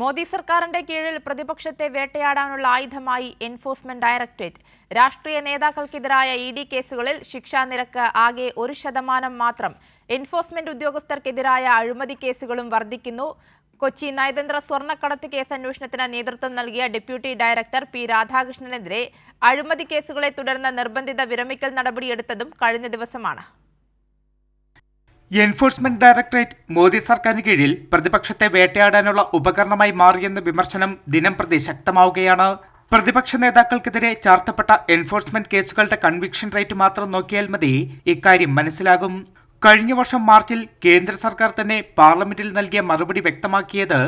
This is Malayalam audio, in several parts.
മോദി സർക്കാരിന്റെ കീഴിൽ പ്രതിപക്ഷത്തെ വേട്ടയാടാനുള്ള ആയുധമായി എൻഫോഴ്സ്മെന്റ് ഡയറക്ടറേറ്റ്. രാഷ്ട്രീയ നേതാക്കൾക്കെതിരായ ഇ ഡി കേസുകളിൽ ശിക്ഷാ നിരക്ക് ആകെ ഒരു ശതമാനം മാത്രം. എൻഫോഴ്സ്മെന്റ് ഉദ്യോഗസ്ഥർക്കെതിരായ അഴിമതി കേസുകളും വർദ്ധിക്കുന്നു കൊച്ചി നയതന്ത്ര സ്വർണക്കടത്ത് കേസ് അന്വേഷണത്തിന് നേതൃത്വം നൽകിയ ഡെപ്യൂട്ടി ഡയറക്ടർ പി രാധാകൃഷ്ണനെതിരെ അഴിമതി കേസുകളെ തുടർന്ന് നിർബന്ധിത വിരമിക്കൽ നടപടിയെടുത്തതും കഴിഞ്ഞ ദിവസമാണ്. എൻഫോഴ്സ്മെന്റ് ഡയറക്ടറേറ്റ് മോദി സർക്കാരിന് കീഴിൽ പ്രതിപക്ഷത്തെ വേട്ടയാടാനുള്ള ഉപകരണമായി മാറിയെന്ന വിമർശനം ദിനം പ്രതി ശക്തമാവുകയാണ്. പ്രതിപക്ഷ നേതാക്കൾക്കെതിരെ ചാർത്തപ്പെട്ട എൻഫോഴ്സ്മെന്റ് കേസുകളുടെ കൺവിക്ഷൻ റേറ്റ് മാത്രം നോക്കിയാൽ മതി. ഇക്കാര്യം മനസ്സിലാകും. കഴിഞ്ഞ വർഷം മാർച്ചിൽ കേന്ദ്ര സർക്കാർ തന്നെ പാർലമെന്റിൽ നൽകിയ മറുപടി വ്യക്തമാക്കിയത്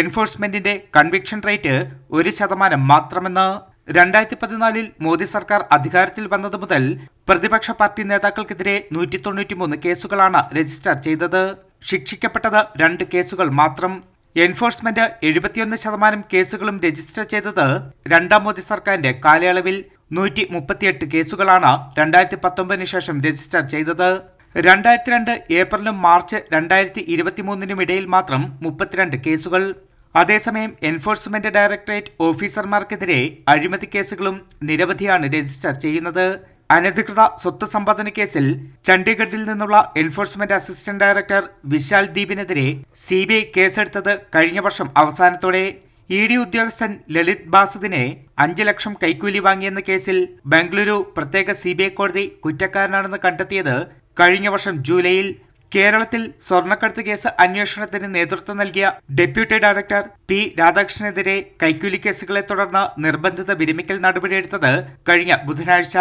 എൻഫോഴ്സ്മെന്റിന്റെ കൺവിക്ഷൻ റേറ്റ് ഒരു ശതമാനം മാത്രമെന്ന്. രണ്ടായിരത്തി പതിനാലിൽ മോദി സർക്കാർ അധികാരത്തിൽ വന്നതു മുതൽ പ്രതിപക്ഷ പാർട്ടി നേതാക്കൾക്കെതിരെ നൂറ്റി തൊണ്ണൂറ്റിമൂന്ന് കേസുകളാണ് രജിസ്റ്റർ ചെയ്തത്. ശിക്ഷിക്കപ്പെട്ടത് രണ്ട് കേസുകൾ മാത്രം. എൻഫോഴ്സ്മെന്റ് എഴുപത്തിയൊന്ന് ശതമാനം കേസുകളും രജിസ്റ്റർ ചെയ്തത് രണ്ടാം മോദി സർക്കാരിന്റെ കാലയളവിൽ നൂറ്റി മുപ്പത്തിയെട്ട് കേസുകളാണ് രണ്ടായിരത്തി പത്തൊമ്പതിന് ശേഷം രജിസ്റ്റർ ചെയ്തത്. രണ്ടായിരത്തി രണ്ട് ഏപ്രിലും മാർച്ച് രണ്ടായിരത്തി ഇരുപത്തിമൂന്നിനും ഇടയിൽ മാത്രം മുപ്പത്തിരണ്ട് കേസുകൾ. അതേസമയം എൻഫോഴ്സ്മെന്റ് ഡയറക്ടറേറ്റ് ഓഫീസർമാർക്കെതിരെ അഴിമതി കേസുകളും നിരവധിയാണ് രജിസ്റ്റർ ചെയ്യുന്നത്. അനധികൃത സ്വത്ത് സമ്പാദന കേസിൽ ചണ്ഡീഗഡിൽ നിന്നുള്ള എൻഫോഴ്സ്മെന്റ് അസിസ്റ്റന്റ് ഡയറക്ടർ വിശാൽ ദീപിനെതിരെ സി ബി ഐ കേസെടുത്തത് കഴിഞ്ഞ വർഷം അവസാനത്തോടെ. ഇ ഡി ഉദ്യോഗസ്ഥൻ ലളിത് ബാസദിനെ അഞ്ച് ലക്ഷം കൈക്കൂലി വാങ്ങിയെന്ന കേസിൽ ബംഗളൂരു പ്രത്യേക സി ബി ഐ കോടതി കുറ്റക്കാരനാണെന്ന് കണ്ടെത്തിയത് കഴിഞ്ഞ വർഷം ജൂലൈയിൽ. കേരളത്തിൽ സ്വർണക്കടത്ത് കേസ് അന്വേഷണത്തിന് നേതൃത്വം നൽകിയ ഡെപ്യൂട്ടി ഡയറക്ടർ പി രാധാകൃഷ്ണനെതിരെ കൈക്കൂലി കേസുകളെ തുടർന്ന് നിർബന്ധിത വിരമിക്കൽ നടപടിയെടുത്തത് കഴിഞ്ഞ ബുധനാഴ്ച.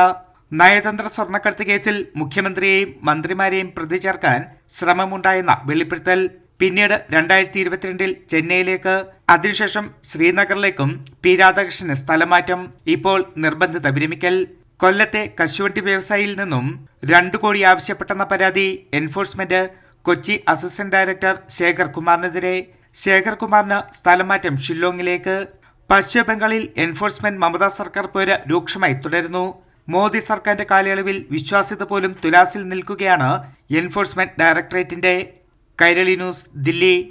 നയതന്ത്ര സ്വർണക്കടത്ത് കേസിൽ മുഖ്യമന്ത്രിയെയും മന്ത്രിമാരെയും പ്രതി ചേർക്കാൻ ശ്രമമുണ്ടായെന്ന വെളിപ്പെടുത്തൽ. പിന്നീട് രണ്ടായിരത്തി ഇരുപത്തിരണ്ടിൽ ചെന്നൈയിലേക്ക് അതിനുശേഷം ശ്രീനഗറിലേക്കും പി രാധാകൃഷ്ണന് സ്ഥലമാറ്റം. ഇപ്പോൾ നിർബന്ധിത വിരമിക്കൽ. കൊല്ലത്തെ കശുവണ്ടി വ്യവസായിയിൽ നിന്നും രണ്ടു കോടി ആവശ്യപ്പെട്ടെന്ന പരാതി enforcement Kochi assistant director Shekhar കുമാറിനെതിരെ. Shekhar കുമാറിന് സ്ഥലമാറ്റം ഷില്ലോങ്ങിലേക്ക്. പശ്ചിമബംഗാളിൽ എൻഫോഴ്സ്മെന്റ് മമതാ സർക്കാർ പോര് രൂക്ഷമായി തുടരുന്നു. മോദി സർക്കാരിന്റെ കാലയളവിൽ വിശ്വാസ്യത പോലും തുലാസിൽ നിൽക്കുകയാണ് എൻഫോഴ്സ്മെന്റ് ഡയറക്ടറേറ്റിന്റെ കൈരളി ന്യൂസ് ദില്ലി.